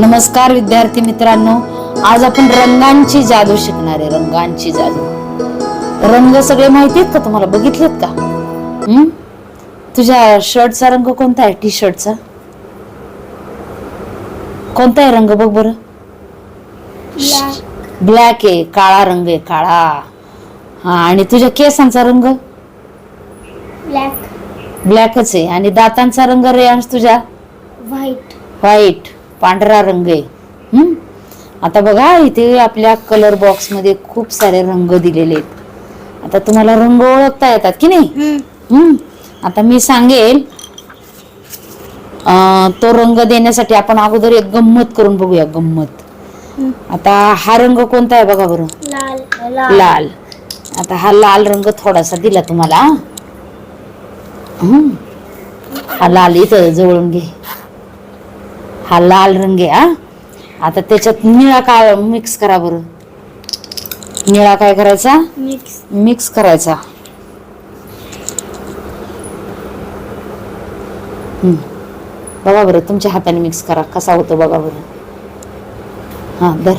नमस्कार विद्यार्थी मित्रांनो आज आपण रंगांची जादू शिकणार आहे रंगांची जादू. रंग सगळे माहिती आहेत का तुम्हाला? बघितलेत का? हम्म? तुझ्या शर्टचा रंग कोणता आहे? टी शर्टचा कोणता आहे रंग बघ बरं? ब्लॅक आहे काळा रंग आहे काळा. हा आणि तुझ्या केसांचा रंग? ब्लॅक ब्लॅकच आहे. आणि दातांचा रंग रेयांश तुझ्या? व्हाईट व्हाईट पांढरा रंग आहे. हम्म? आता बघा इथे आपल्या कलर बॉक्समध्ये खूप सारे रंग दिलेले आहेत. आता तुम्हाला रंग ओळखता येतात की नाही? हम्म? आता मी सांगेल तो रंग देण्यासाठी आपण अगोदर एक गंमत करून बघूया गंमत. आता हा रंग कोणता आहे बघा बरं? लाल लाल. लाल. आता हा लाल रंग थोडासा दिला तुम्हाला. हा लाल इथं जवळून घे. हा लाल रंग आहे हा? आता त्याच्यात निळा काय मिक्स करा बरं. निळा काय करायचा? मिक्स मिक्स करायचा. बघा बरं तुमच्या हाताने मिक्स करा. कसा होतो बघा बरं. हा दर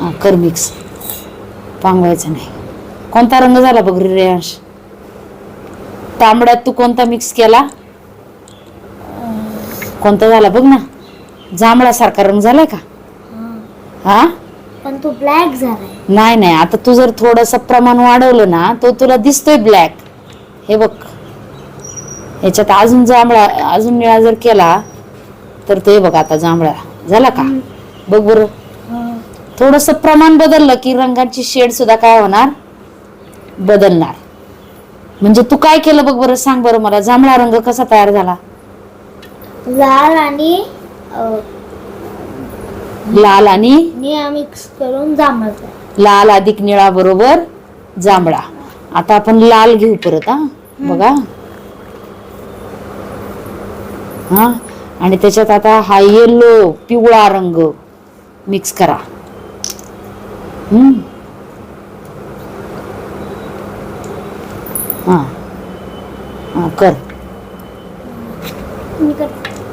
हा कर मिक्स पांगवायचं नाही. कोणता रंग झाला बघ रे रेयांश? तांबड्यात तू कोणता मिक्स केला? कोणता झाला बघ ना. जांभळा सारखा रंग झालाय का? हा. पण तो ब्लॅक झालाय. नाही नाही आता तू जर थोडस प्रमाण वाढवलं ना तो तुला दिसतोय ब्लॅक हे बघ. ह्याच्यात अजून जांभळा अजून निळा जर केला तर ते बघ आता जांभळा. झाला का? बघ बर. थोडस प्रमाण बदललं की रंगाची शेड सुद्धा काय होणार? बदलणार. म्हणजे तू काय केलं बघ बरं? सांग बरं मला. जांभळा रंग कसा तयार झाला? लाल आणि लाल आणि निळा मिक्स करून जांभळा. लाल अधिक निळा बरोबर जांभळा. आता आपण लाल घेऊ परत हा. बघा. हा. आणि त्याच्यात आता हा येलो पिवळा रंग मिक्स करा. हम्म. हा. हा कर.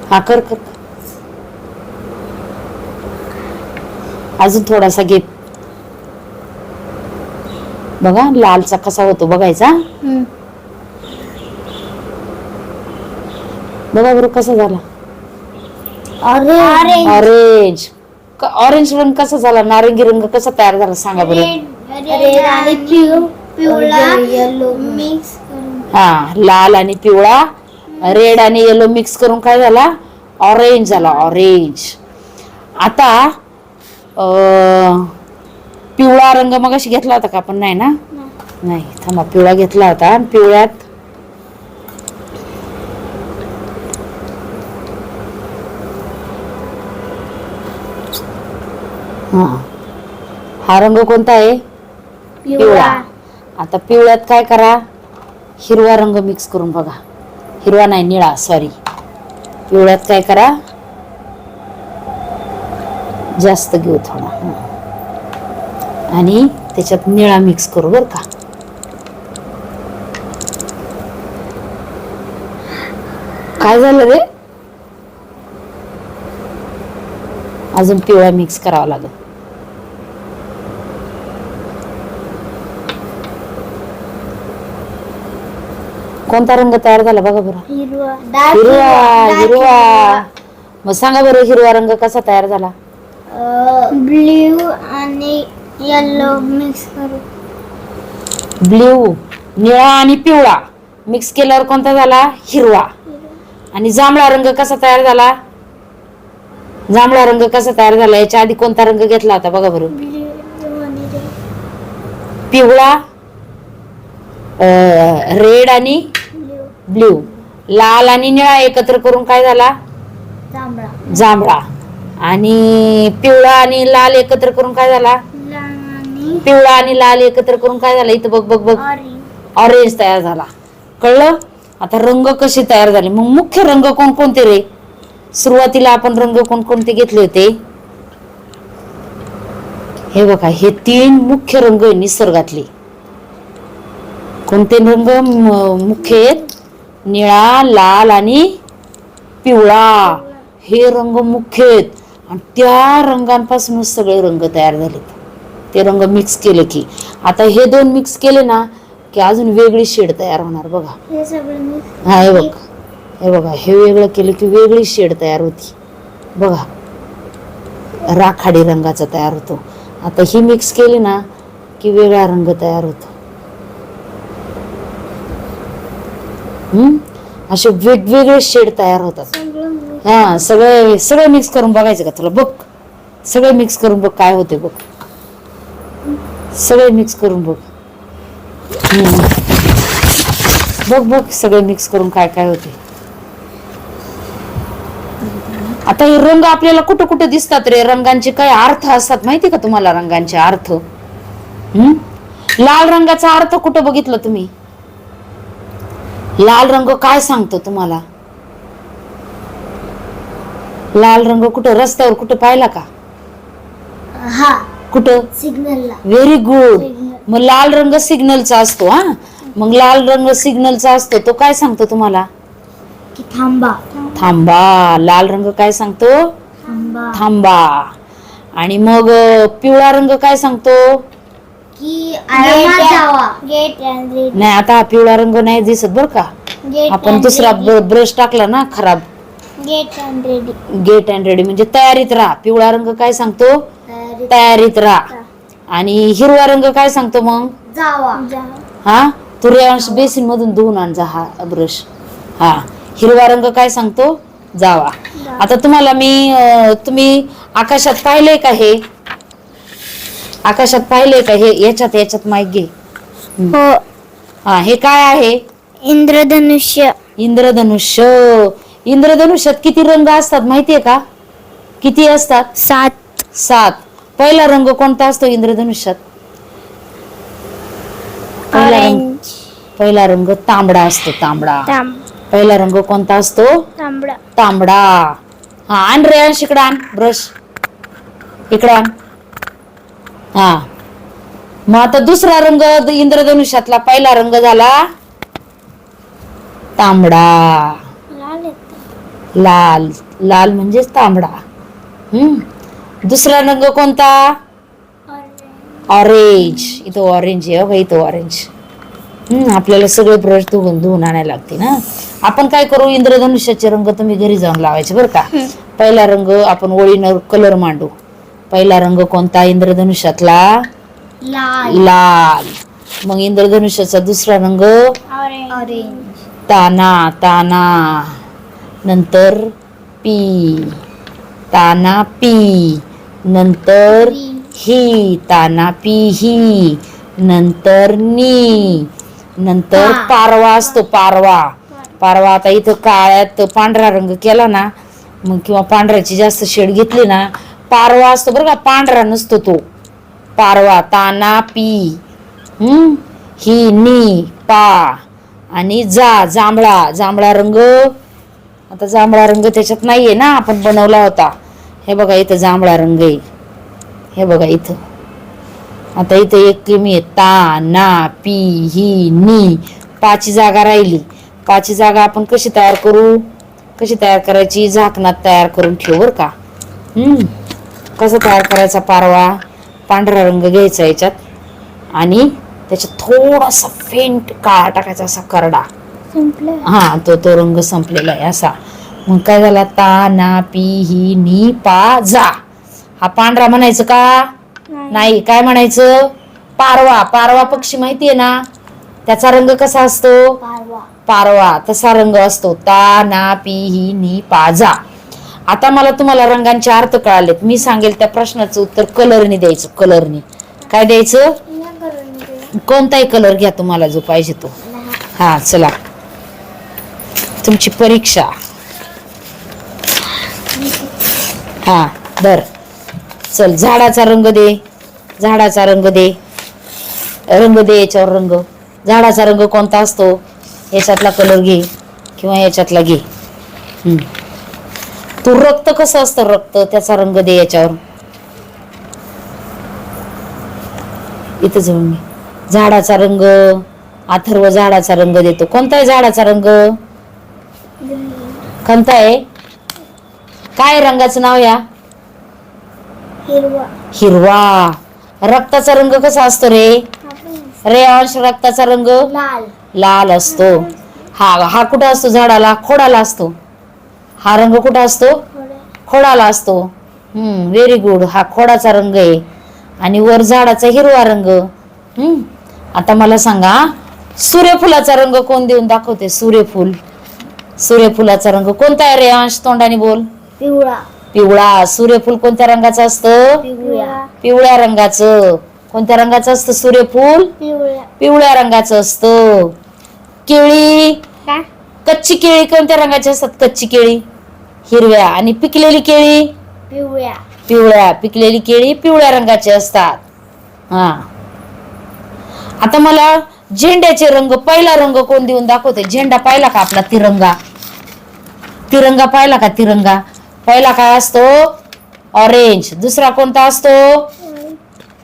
हा कर कर. अजून थोडासा घे बघा लालचा कसा होतो बघायचा. बघा बरं कसा झाला. ऑरेंज ऑरेंज ऑरेंज रंग कसा झाला? नारंगी रंग कसा तयार झाला? सांगा बरं. रेड आणि पिव पिवळा येलो मिक्स करून. हा लाल आणि पिवळा. रेड आणि येलो मिक्स करून काय झाला? ऑरेंज झाला ऑरेंज आता पिवळा रंग मग घेतला होता का आपण? नाही ना? नाही. थांबा पिवळा घेतला होता. आणि पिवळ्यात हा. हा रंग कोणता आहे? पिवळा. आता पिवळ्यात काय करा? हिरवा रंग मिक्स करून बघा. हिरवा नाही निळा. सॉरी पिवळ्यात काय करा? जास्त घेऊ थोडा. आणि त्याच्यात निळा मिक्स करू बर का. काय झालं रे? अजून पिवळा मिक्स करावा लागेल. कोणता रंग तयार झाला बघा बरं. हिरवा. हिरवा मग सांगा बरं हिरवा रंग कसा तयार झाला? ब्ल्यू आणि येलो मिक्स करून ब्ल्यू निळा आणि पिवळा. मिक्स केल्यावर कोणता झाला? हिरवा. आणि जांभळा रंग कसा तयार झाला? जांभळा रंग कसा तयार झाला? याच्या आधी कोणता रंग घेतला होता? बघा बरं. ब्ल्यू आणि red. पिवळा रेड आणि ब्ल्यू. लाल आणि निळा एकत्र करून काय झाला? जांभळा. जांभळा. आणि पिवळा आणि लाल एकत्र करून काय झाला? पिवळा आणि लाल एकत्र करून काय झालं? इथं बघ बघ बघ. ऑरेंज तयार झाला. कळलं? आता रंग कसे तयार झाले? मग मुख्य रंग कोणकोणते रे? सुरुवातीला आपण रंग कोणकोणते घेतले होते? हे बघा हे तीन मुख्य रंग आहे निसर्गातले. कोणते रंग? मुख्य आहेत? निळा लाल आणि पिवळा. हे रंग मुख्य आहेत. आणि त्या रंगांपासूनच सगळे रंग तयार झालेत. ते रंग मिक्स केले की. आता हे दोन मिक्स केले ना की अजून वेगळी शेड तयार होणार बघा. हे हा बघ. हे बघा हे वेगळं केलं की वेगळी शेड तयार होती. बघा. राखाडी रंगाचा तयार होतो. आता ही मिक्स केली ना की वेगळा रंग तयार होतो. हम्म? असे वेगवेगळे शेड तयार होतात. हा सगळे सगळे मिक्स करून बघायचं का तुला? बघ. सगळे मिक्स करून बघ काय होते बघ. सगळे मिक्स करून बघ. बघ बघ सगळे मिक्स करून काय काय होते आता हे रंग आपल्याला कुठं कुठं दिसतात रे? रंगांचे काय अर्थ असतात माहिती का तुम्हाला रंगांचे अर्थ? हम्म? लाल रंगाचा अर्थ कुठं बघितलं तुम्ही? लाल रंग काय सांगतो तुम्हाला? लाल रंग कुठं? रस्त्यावर कुठं पाहिला का? हा. कुठं? सिग्नलला. Very good. मग लाल रंग सिग्नलचा असतो हा? मग लाल रंग सिग्नलचा असतो तो काय सांगतो तुम्हाला? की थांबा. थांबा. लाल रंग काय सांगतो? थांबा. थांबा. आणि मग पिवळा रंग काय सांगतो? की आरामात जावा. गेट अँड रेडी नाही आता हा पिवळा रंग नाही दिसत बर का? गेट आपण दुसरा ब्रश टाकला ना खराब. Get and ready get and ready म्हणजे तयारीत राहा. पिवळा रंग काय सांगतो? तयारीत राहा. आणि हिरवा रंग काय सांगतो मग? जावा. हा? तू रेवांश बेसिन मधून धुवून आण जा हा ब्रश हा. हिरवा रंग काय सांगतो? जावा. आता तुम्हाला मी अं, तुम्ही आकाशात पाहिलंय का हे? आकाशात पाहिलंय का हे? याच्यात याच्यात माईक घे. हो. हा हे काय आहे? इंद्रधनुष्य. इंद्रधनुष्य. इंद्रधनुष्यात किती रंग असतात माहितीये का? किती असतात? सात. सात. पहिला रंग कोणता असतो इंद्रधनुष्यात पहिला रंग ऑरेंज. पहिला रंग तांबडा असतो तांबडा. तांब पहिला रंग कोणता असतो? तांबडा. तांबडा. हा आण रे अंश इकडं आण ब्रश इकडं आण. हा. मग आता दुसरा रंग द- इंद्रधनुष्यातला पहिला रंग झाला तांबडा. लाल लाल म्हणजेच तांबडा. हम्म? दुसरा रंग कोणता? ऑरेंज इथं ऑरेंज आहे बघा इथं ऑरेंज हम्म आपल्याला सगळे ब्रश धुवून धुवून आणायला लागते ना. आपण काय करू इंद्रधनुष्याचे रंग तुम्ही घरी जाऊन लावायचे बरं का. पहिला रंग आपण ओळीनं कलर मांडू. पहिला रंग कोणता इंद्रधनुष्यातला? लाल. लाल. मग इंद्रधनुष्याचा दुसरा रंग? ऑरेंज ताना ताना. नंतर पी. ताना पी. नंतर ही. ताना पी ही. नंतर नी. नंतर. पारवा असतो पारवा. पारवा. आता इथं काळ्यात पांढरा रंग केला ना मग किंवा पांढऱ्याची जास्त शेड घेतली ना पारवा असतो बरं का पांढरा नसतो तो. पारवा ताना पी. हम्म ही नी पा. आणि जा जांभळा. जांभळा रंग आता जांभळा रंग त्याच्यात नाहीये ना आपण बनवला होता. हे बघा इथं जांभळा रंग आहे. हे बघा इथं. आता इथं एक किमी आहे. ता ना पी ही नी. पाची जागा राहिली. पाची जागा आपण कशी तयार करू? कशी तयार करायची? झाकणात तयार करून ठेव बरं का. हम्म. कसं तयार करायचा पारवा? पांढरा रंग घ्यायचा याच्यात. आणि त्याच्यात थोडासा फेंट काळा टाकायचा असा करडा. हा तो तो रंग संपलेला आहे असा. मग काय झाला ता ना पी ही नी पा जा. हा पांढरा म्हणायचं का? नाही. काय म्हणायचं? पारवा. पारवा पक्षी माहितीये ना? त्याचा रंग कसा असतो? पारवा. पारवा. तसा रंग असतो. ता ना पी ही नी पा जा. आता मला तुम्हाला रंगांचे अर्थ कळालेत. मी सांगेल त्या प्रश्नाचं उत्तर कलरने द्यायचं. कलरने. काय द्यायचं? कोणताही कलर घ्या तुम्हाला जो पाहिजे तो. हा चला. तुमची परीक्षा. हा बर. चल झाडाचा रंग दे. झाडाचा रंग दे. रंग दे याच्यावर रंग. झाडाचा रंग कोणता असतो? याच्यातला कलर घे किंवा याच्यातला घे. तू रक्त कसं असतं रक्त? त्याचा रंग दे याच्यावर. इथं जाऊन झाडाचा रंग. अथर्व झाडाचा रंग देतो. कोणता आहे झाडाचा रंग? कोणता आहे. काय रंगाचं नाव या? हिरवा. हिरवा. रक्ताचा रंग कसा असतो रे? रे अंश रक्ताचा रंग? लाल. लाल असतो. हा हा कुठं असतो? झाडाला खोडाला असतो. हा रंग कुठं असतो? खोडाला असतो. हम्म व्हेरी गुड हा खोडाचा रंग आहे. आणि वर झाडाचा हिरवा रंग. हम्म आता मला सांगा सूर्यफुलाचा रंग कोण देऊन दाखवते? सूर्यफूल. सूर्यफुलाचा रंग कोणता आहे रे अंश तोंडाने बोल? पिवळा. पिवळा. सूर्यफूल कोणत्या रंगाचं असतं? पिवळा. पिवळ्या रंगाचं. कोणत्या रंगाचं असतं सूर्यफूल? पिवळा. पिवळ्या रंगाचं असतं. केळी? कच्ची केळी कोणत्या रंगाची असतात? कच्ची केळी. हिरव्या. आणि पिकलेली केळी? पिवळ्या. पिवळ्या. पिकलेली केळी पिवळ्या रंगाची असतात. हा. आता मला झेंड्याचे रंग पहिला रंग कोण देऊन दाखवते झेंडा पाहिला का आपला तिरंगा? तिरंगा पाहिला का तिरंगा? पहिला काय असतो? ऑरेंज दुसरा कोणता असतो?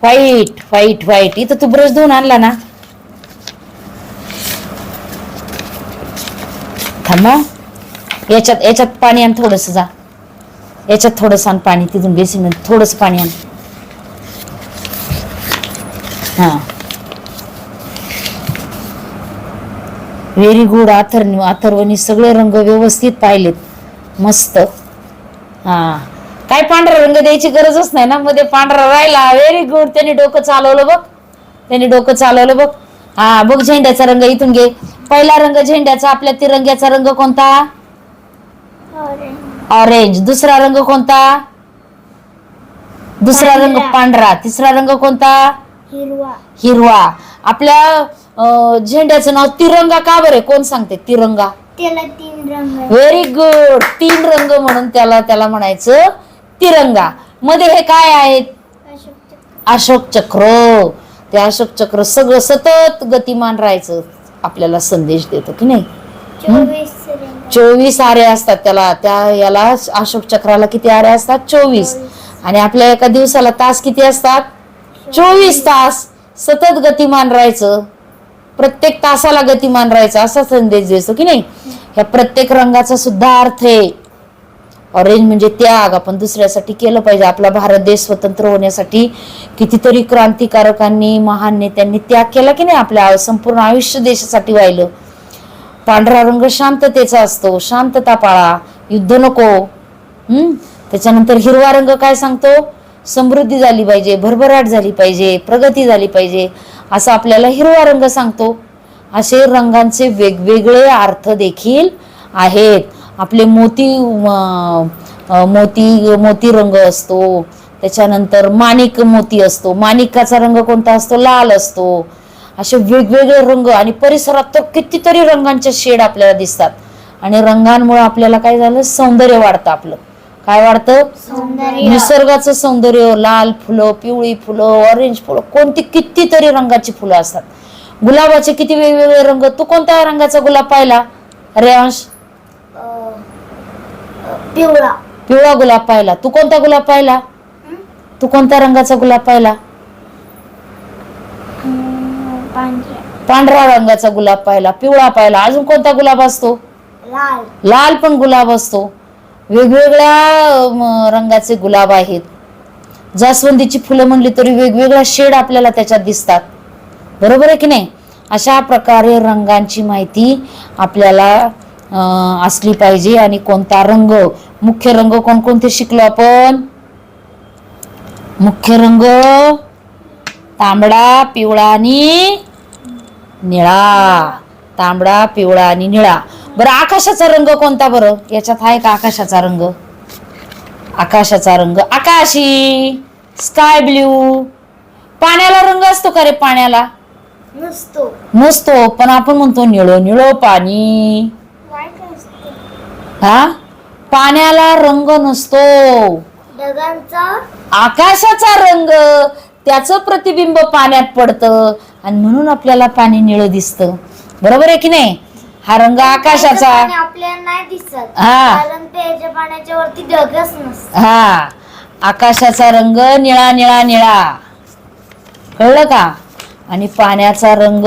व्हाईट व्हाईट व्हाईट इथं तू ब्रश धुवून आणला ना. थांबा याच्यात याच्यात पाणी आण थोडस जा. याच्यात थोडस आण पाणी. तिथून बेसिन थोडस पाणी आण. हा. व्हेरी गुड अथर्व अथर्वनी सगळे रंग व्यवस्थित पाहिलेत. मस्त. हा. काय पांढरा रंग द्यायची गरजच नाही ना? मध्ये पांढरा राहिला. व्हेरी गुड त्यांनी डोकं चालवलं बघ. त्यांनी डोकं चालवलं बघ. हा बघ झेंड्याचा रंग इथून घे. पहिला रंग झेंड्याचा आपल्या तिरंग्याचा रंग कोणता? ऑरेंज दुसरा रंग कोणता? दुसरा रंग पांढरा. पांढरा. तिसरा रंग कोणता? हिरवा. हिरवा. आपल्या अं, झेंड्याचं नाव तिरंगा का बरे? कोण सांगते? तिरंगा. त्याला तीन रंग. व्हेरी गुड तीन रंग म्हणून त्याला त्याला म्हणायचं तिरंगा. मध्ये हे काय आहेत? अशोक चक्र. अशोक चक्र. ते अशोक चक्र सगळं सतत गतिमान राहायचं आपल्याला संदेश देतो की नाही? चोवीस रंग चोवीस आरे असतात त्याला. त्या याला अशोक चक्राला किती आरे असतात? चोवीस. आणि आपल्या एका दिवसाला तास किती असतात? चोवीस तास सतत गतिमान राहायचं. प्रत्येक तासाला गतिमान राहायचा असा संदेश देतो की नाही? ह्या प्रत्येक रंगाचा सुद्धा अर्थ आहे. ऑरेंज म्हणजे त्याग. आपण दुसऱ्यासाठी केलं पाहिजे. आपला भारत देश स्वतंत्र होण्यासाठी कितीतरी क्रांतिकारकांनी महान नेत्यांनी त्याग केला की नाही आपल्या संपूर्ण आयुष्य देशासाठी वाहिलं पांढरा रंग शांततेचा असतो. शांतता पाळा. युद्ध नको. हम्म? त्याच्यानंतर हिरवा रंग काय सांगतो? समृद्धी झाली पाहिजे. भरभराट झाली पाहिजे. प्रगती झाली पाहिजे. असा आपल्याला हिरवा रंग सांगतो. असे रंगांचे वेगवेगळे अर्थ देखील आहेत. आपले मोती मोती मोती रंग असतो. त्याच्यानंतर माणिक मोती असतो. माणिकाचा रंग कोणता असतो? लाल असतो. असे वेगवेगळे रंग आणि परिसरात तर कितीतरी रंगांचे शेड आपल्याला दिसतात. आणि रंगांमुळे आपल्याला काय झालं? सौंदर्य वाढतं आपलं. काय वाढतं? निसर्गाचं सौंदर्य लाल फुलं पिवळी फुलं ऑरेंज फुलं कोणती कितीतरी रंगाची फुलं असतात. गुलाबाचे किती वेगवेगळे रंग तू कोणत्या रंगाचा गुलाब पाहिला? रेयांश अं, अं, पिवळा. पिवळा गुलाब पाहिला. तू कोणता गुलाब पाहिला? तू कोणत्या रंगाचा गुलाब पाहिला? पांढरा. रंगाचा गुलाब पाहिला. पिवळा पाहिला. अजून कोणता गुलाब असतो? लाल पण गुलाब असतो. वेगवेगळ्या रंगाचे गुलाब आहेत. जास्वंदीची फुलं म्हणली तरी वेगवेगळ्या शेड आपल्याला त्याच्यात दिसतात. बरोबर आहे की नाही? अशा प्रकारे रंगांची माहिती आपल्याला असली पाहिजे आणि कोणता रंग मुख्य रंग कोणकोणते शिकलो आपण? मुख्य रंग तांबडा पिवळा आणि निळा. तांबडा पिवळा आणि निळा. बरं आकाशाचा रंग कोणता बरं? याच्यात आहे का आकाशाचा रंग? आकाशाचा रंग. आकाशी स्काय ब्ल्यू पाण्याला रंग असतो का रे पाण्याला? नसतो. नसतो पण आपण म्हणतो निळो निळो पाणी. हा? पाण्याला रंग नसतो. ढगांचा? आकाशाचा रंग. त्याचं प्रतिबिंब पाण्यात पडतं. आणि म्हणून आपल्याला पाणी निळं दिसतं. बरोबर आहे की नाही? हा रंग आकाशाचा. पाणी आपल्याला नाही दिसत. हा. कारण प्यायच्या पाण्याच्या वरती ढगच नसत. हा. आकाशाचा रंग निळा निळा निळा. कळलं का? आणि पाण्याचा रंग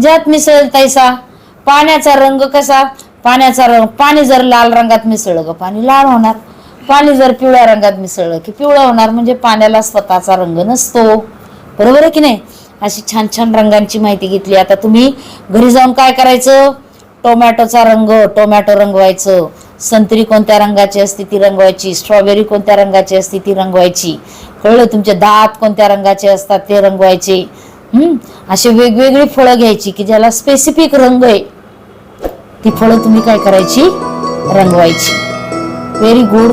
ज्यात मिसळेल तैसा. पाण्याचा रंग कसा? पाण्याचा रंग पाणी जर लाल रंगात मिसळलं ग पाणी लाल होणार. पाणी जर पिवळ्या रंगात मिसळलं की पिवळं होणार. म्हणजे पाण्याला स्वतःचा रंग नसतो. बरोबर आहे की नाही? अशी छान छान रंगांची माहिती घेतली. आता तुम्ही घरी जाऊन काय करायचं? टोमॅटोचा रंग टोमॅटो रंगवायचं. संत्री कोणत्या रंगाची असते ती रंगवायची. स्ट्रॉबेरी कोणत्या रंगाची असते ती रंगवायची. कळलं तुमचे दात कोणत्या रंगाचे असतात ते रंगवायचे. हम्म? असे वेगवेगळी फळं घ्यायची की ज्याला स्पेसिफिक रंग आहे. ती फळं तुम्ही काय करायची? रंगवायची. व्हेरी गुड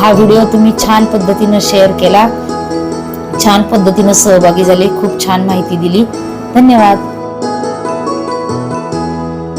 हा व्हिडिओ तुम्ही छान पद्धतीनं शेअर केला. छान पद्धतीनं सहभागी झाले. खूप छान माहिती दिली. धन्यवाद.